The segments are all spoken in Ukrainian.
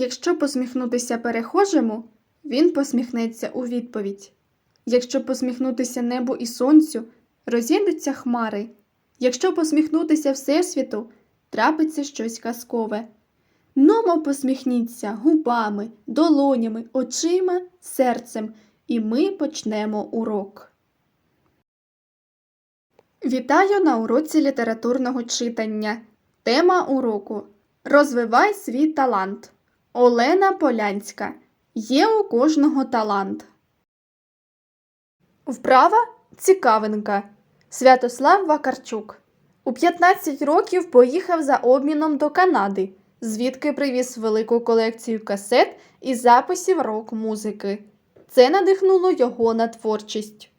Якщо посміхнутися перехожому, він посміхнеться у відповідь. Якщо посміхнутися небу і сонцю, розійдуться хмари. Якщо посміхнутися Всесвіту, трапиться щось казкове. Номо посміхніться губами, долонями, очима, серцем, і ми почнемо урок. Вітаю на уроці літературного читання. Тема уроку Розвивай свій талант. Олена Полянська. Є у кожного талант. Вправа цікавинка. Святослав Вакарчук. У 15 років поїхав за обміном до Канади, звідки привіз велику колекцію касет і записів рок-музики. Це надихнуло його на творчість.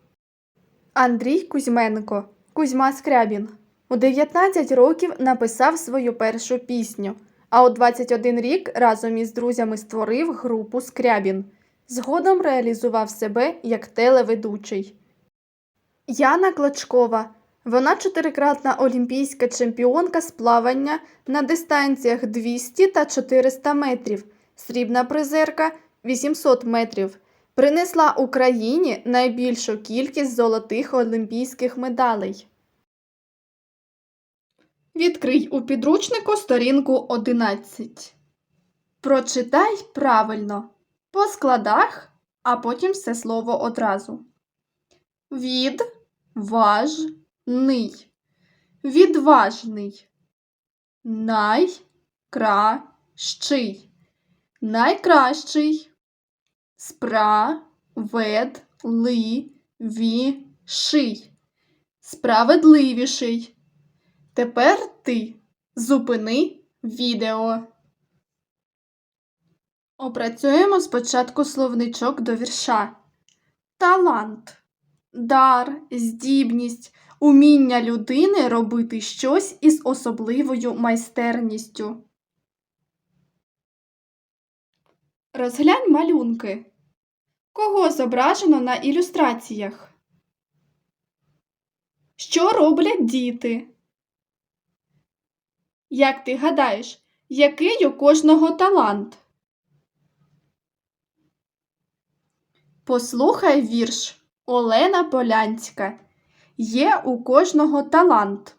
Андрій Кузьменко. Кузьма Скрябін. У 19 років написав свою першу пісню, а у 21 рік разом із друзями створив групу Скрябін. Згодом реалізував себе як телеведучий. Яна Клочкова. Вона чотирикратна олімпійська чемпіонка з плавання на дистанціях 200 та 400 метрів, срібна призерка 800 метрів. Принесла Україні найбільшу кількість золотих олімпійських медалей. Відкрий у підручнику сторінку 11. Прочитай правильно по складах, а потім все слово одразу. Від важний. Відважний. Найкращий. Найкращий. Справедливіший. Справедливіший. Тепер ти зупини відео. Опрацюємо спочатку словничок до вірша. Талант, дар, здібність, уміння людини робити щось із особливою майстерністю. Розглянь малюнки. Кого зображено на ілюстраціях? Що роблять діти? Як ти гадаєш, який у кожного талант? Послухай вірш Олена Полянська. Є у кожного талант.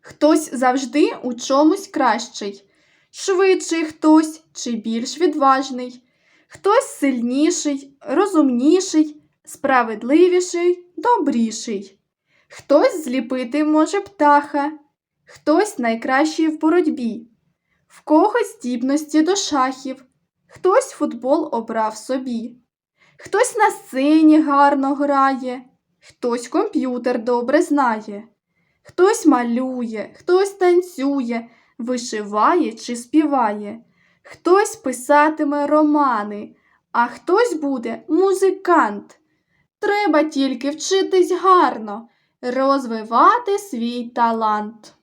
Хтось завжди у чомусь кращий, швидший хтось чи більш відважний, хтось сильніший, розумніший, справедливіший, добріший. Хтось зліпити може птаха, хтось найкращий в боротьбі, в когось здібності до шахів, хтось футбол обрав собі. Хтось на сцені гарно грає, хтось комп'ютер добре знає, хтось малює, хтось танцює, вишиває чи співає, хтось писатиме романи, а хтось буде музикант. Треба тільки вчитись гарно, розвивати свій талант.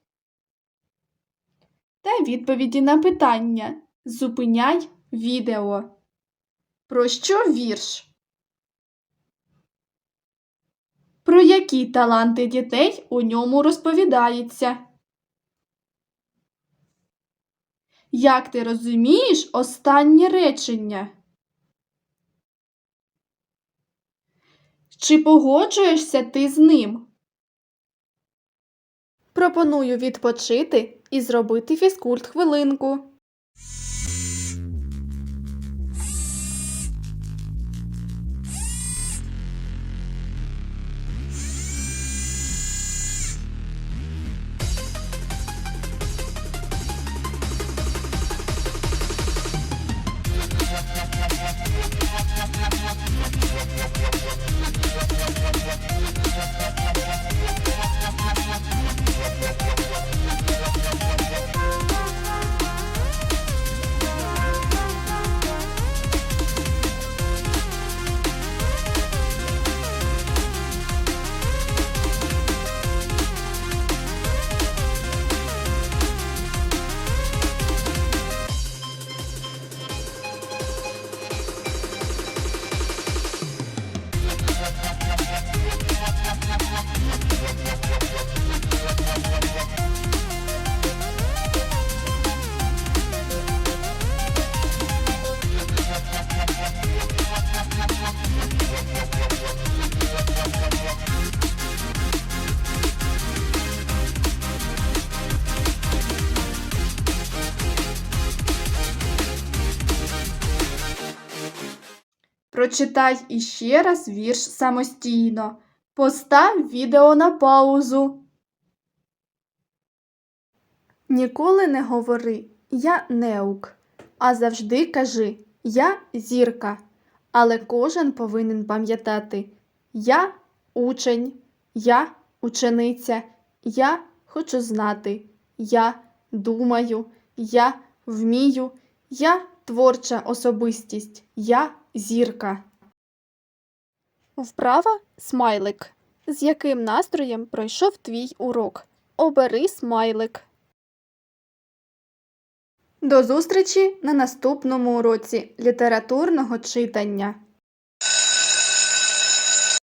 Та відповіді на питання. Зупиняй відео. Про що вірш? Про які таланти дітей у ньому розповідається? Як ти розумієш останнє речення? Чи погоджуєшся ти з ним? Пропоную відпочити і зробити фізкульт хвилинку. Прочитай іще раз вірш самостійно. Постав відео на паузу. Ніколи не говори я неук, а завжди кажи я зірка. Але кожен повинен пам'ятати я учень, я учениця, я хочу знати, я думаю, я вмію, я творча особистість, я зірка. Вправа смайлик. З яким настроєм пройшов твій урок? Обери смайлик. До зустрічі на наступному уроці літературного читання.